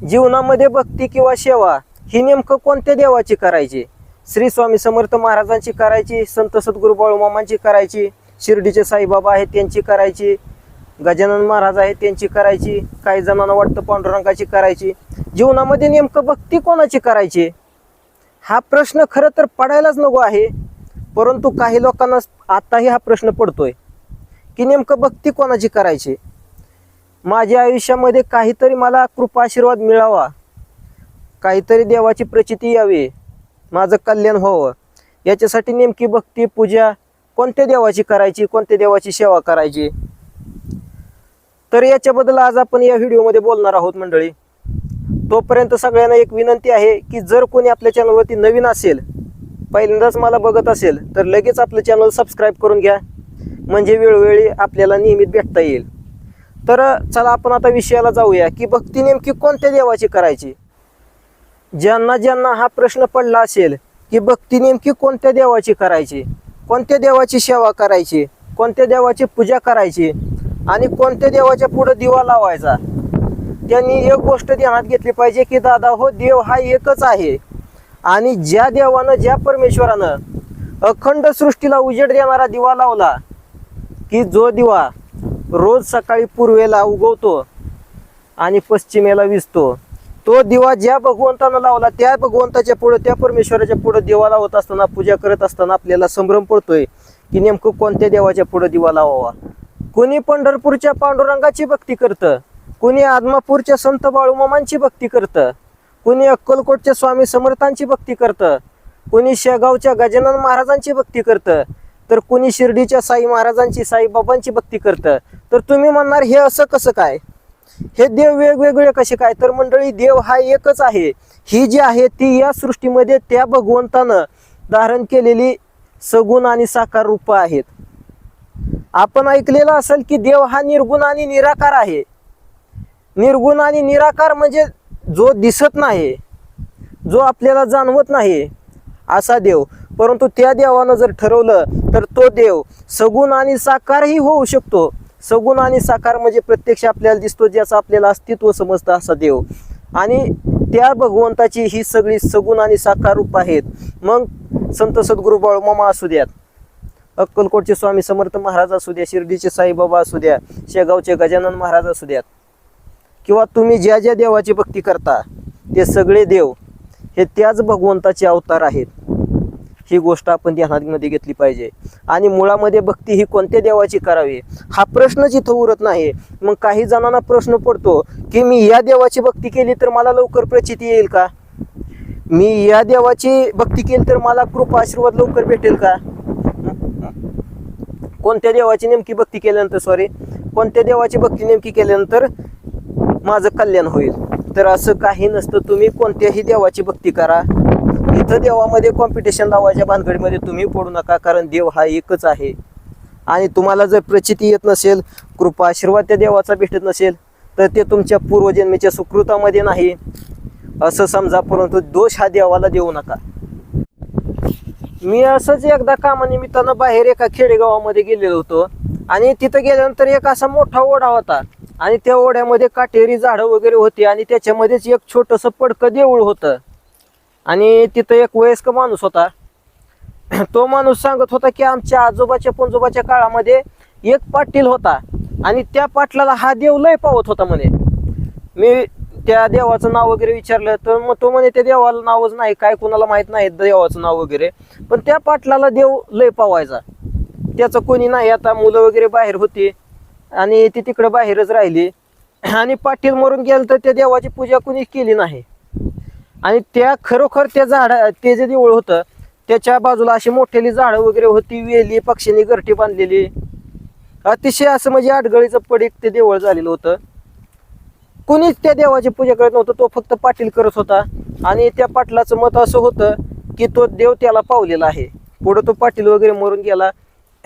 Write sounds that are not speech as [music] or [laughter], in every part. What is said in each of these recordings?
जीवनामध्ये भक्ती किंवा सेवा ही नेमकं कोणत्या देवाची करायची? श्री स्वामी समर्थ महाराजांची करायची संत सद्गुरू बाळूमामांची करायची शिर्डीचे साईबाबा आहेत त्यांची करायची गजानन महाराज आहेत त्यांची करायची काही जणांना वाटतं पांडुरंगाची करायची. जीवनामध्ये नेमकं भक्ती कोणाची करायची? हा प्रश्न खरं तर पडायलाच नको आहे परंतु काही लोकांना आताही हा प्रश्न पडतोय की नेमकं भक्ती कोणाची करायची? माझ्या आयुष्यामध्ये काहीतरी मला कृपा आशीर्वाद मिळावा. काहीतरी देवाची प्रचिती यावी. माझं कल्याण व्हावं. याच्यासाठी नेमकी भक्ती पूजा कोणत्या देवाची करायची कोणत्या देवाची सेवा करायची? तर याच्याबद्दल आज आपण या व्हिडिओमध्ये बोलणार आहोत मंडळी. तोपर्यंत सगळ्यांना एक विनंती आहे की जर कोणी आपल्या चॅनलवरती नवीन असेल पहिल्यांदाच मला बघत असेल तर लगेच आपलं चॅनल सबस्क्राईब करून घ्या. म्हणजे वेळोवेळी आपल्याला नियमित भेटता येईल. तर चला आपण आता विषयाला जाऊया की भक्ती नेमकी कोणत्या देवाची करायची? ज्यांना ज्यांना हा प्रश्न पडला असेल की भक्ती नेमकी कोणत्या देवाची करायची? कोणत्या देवाची सेवा करायची? कोणत्या देवाची पूजा करायची? आणि कोणत्या देवाच्या पुढे दिवा लावायचा? त्यांनी एक गोष्ट ध्यानात घेतली पाहिजे की दादा हो देव हा एकच आहे. आणि ज्या देवानं ज्या परमेश्वरानं अखंड सृष्टीला उजेड देणारा दिवा लावला की जो दिवा रोज सकाळी पूर्वेला उगवतो आणि पश्चिमेला विजतो. तो दिवा ज्या भगवंतानं लावला त्या भगवंताच्या पुढं त्या परमेश्वराच्या पुढं दिवा लावत असताना पूजा करत असताना आपल्याला संभ्रम पडतोय की नेमकं कोणत्या देवाच्या पुढं दिवा लावावा? कोणी पंढरपूरच्या पांडुरंगाची भक्ती करतं? कोणी आदमापूरच्या संत बाळूमामांची भक्ती करतं? कोणी अक्कलकोटच्या स्वामी समर्थांची भक्ती करतं? कोणी शेगावच्या गजानन महाराजांची भक्ती करतं? तर कोणी शिर्डीच्या साई महाराजांची साईबाबांची भक्ती करतं? तर तुम्ही म्हणणार हे असं कसं काय? हे देव वेगवेगळे कसे काय? तर मंडळी देव हा एकच आहे. ही जी आहे ती या सृष्टीमध्ये त्या भगवंतानं धारण केलेली सगुण आणि साकार रूप आहेत. आपण ऐकलेलं असेल की देव हा निर्गुण आणि निराकार आहे. निर्गुण आणि निराकार म्हणजे जो दिसत नाही जो आपल्याला जाणवत नाही असा देव. परंतु त्या देवानं जर ठरवलं तर तो देव सगुण आणि साकारही होऊ शकतो. सगुण आणि साकार म्हणजे प्रत्यक्ष आपल्याला दिसतो ज्याचं आपल्याला अस्तित्व समजतं असा देव. आणि त्या भगवंताची ही सगळी सगुण आणि साकार रूप आहेत. मग संत सद्गुरू बाळूमामा असू द्यात. अक्कलकोटचे स्वामी समर्थ महाराज असू द्या शिर्डीचे साईबाबा असू द्या शेगावचे गजानन महाराज असू द्यात. किंवा तुम्ही ज्या ज्या देवाची भक्ती करता ते सगळे देव हे त्याच भगवंताचे अवतार आहेत. ही गोष्ट आपण ध्यानामध्ये घेतली पाहिजे. आणि मुळामध्ये भक्ती ही कोणत्या देवाची करावी? हा प्रश्नच इथं उरत नाही मग काही जणांना प्रश्न पडतो की मी या देवाची भक्ती केली तर मला लवकर प्रचिती येईल का? मी या देवाची भक्ती केली तर मला कृपा आशीर्वाद लवकर भेटेल का? कोणत्या देवाची नेमकी भक्ती केल्यानंतर सॉरी कोणत्या देवाची भक्ती नेमकी केल्यानंतर माझं कल्याण होईल? तर असं काही नसतं. तुम्ही कोणत्याही देवाची भक्ती करा. इथं देवामध्ये कॉम्पिटिशन लावायच्या भानगडीमध्ये तुम्ही पडू नका कारण देव हा एकच आहे. आणि तुम्हाला जर प्रचिती येत नसेल कृपा आशीर्वाद त्या देवाचा भेटत नसेल तर ते तुमच्या पूर्वजन्मीच्या सुकृतामध्ये नाही. असं समजा परंतु दोष हा देवाला देऊ नका. मी असंच एकदा कामानिमित्तानं बाहेर एका खेडेगावामध्ये गेलेलो होतो. आणि तिथं गेल्यानंतर एक असा मोठा ओढा होता. आणि त्या ओढ्यामध्ये काटेरी झाडं वगैरे होती. आणि त्याच्यामध्येच एक छोटंसं पडकं देऊळ होतं. आणि तिथं एक वयस्क माणूस होता. [clears throat] तो माणूस सांगत होता की आमच्या आजोबाच्या पंजोबाच्या काळामध्ये एक पाटील होता आणि त्या पाटलाला हा देव लय पावत होता म्हणे. मी त्या देवाचं नाव वगैरे विचारलं तर मग तो म्हणे त्या देवाला नावच नाही काय कुणाला माहीत नाही देवाचं नाव वगैरे पण त्या पाटलाला देव लय पावायचा. त्याचं कोणी नाही आता मुलं वगैरे बाहेर होती आणि ती तिकडं बाहेरच राहिली. [clears throat] आणि पाटील मरून गेलं तर त्या देवाची पूजा कुणी केली नाही. आणि त्या खरोखर त्या झाड ते जे देऊळ होतं त्याच्या बाजूला अशी मोठेली झाडं वगैरे होती वेली पक्ष्यांनी घरटी बांधलेली. अतिशय असं म्हणजे आडगळीचं पडीक ते देवळ झालेलं होतं. कुणीच त्या देवाची पूजा करत नव्हतं तो फक्त पाटील करत होता. आणि त्या पाटलाचं मत असं होतं की तो देव त्याला पावलेला आहे. पुढं तो पाटील वगैरे मरून गेला.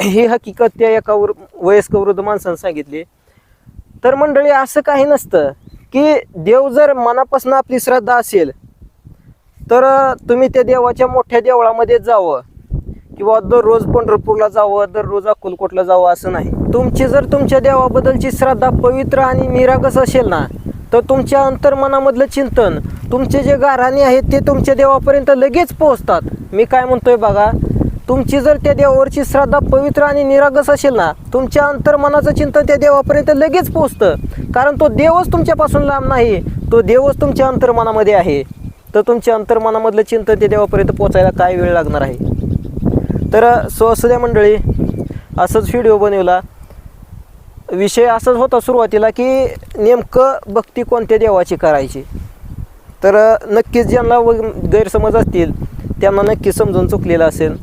ही हकीकत त्या एका वृ- वयस्क वृद्ध माणसानं सांगितली. तर मंडळी असं काही नसतं की देव जर मनापासून आपली श्रद्धा असेल तर तुम्ही त्या देवाच्या मोठ्या देवळामध्ये जावं. किंवा दररोज पंढरपूरला जावं दररोज अकोलकोटला जावं असं नाही. तुमची जर तुमच्या देवाबद्दलची श्रद्धा पवित्र आणि निरागस असेल ना तर तुमच्या अंतर्मनामधलं चिंतन तुमचे जे गाराणे आहेत ते तुमच्या देवापर्यंत लगेच पोहोचतात. मी काय म्हणतोय बघा तुमची जर त्या देवावरची श्रद्धा पवित्र आणि निरागस असेल ना तुमच्या अंतर्मनाचं चिंतन त्या देवापर्यंत लगेच पोहोचतं. कारण तो देवच तुमच्यापासून लांब नाही तो देवच तुमच्या अंतर्मनामध्ये आहे. तर तुमच्या अंतर्मनामधलं चिंतन ते देवापर्यंत पोचायला काय वेळ लागणार आहे? तर स्वसुद्या मंडळी असंच व्हिडिओ बनवला. विषय असंच होता सुरुवातीला की नेमकं भक्ती कोणत्या देवाची करायची? तर नक्कीच ज्यांना व गैरसमज असतील त्यांना नक्की समजून चुकलेलं असेल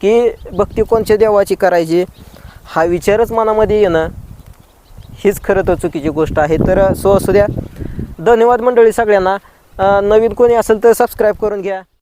की भक्ती कोणत्या देवाची करायची हा विचारच मनामध्ये येणं हीच खरं तर चुकीची गोष्ट आहे. तर सो असू द्या. धन्यवाद मंडळी सगळ्यांना. नवीन कोणी असेल तर सबस्क्राईब करून घ्या.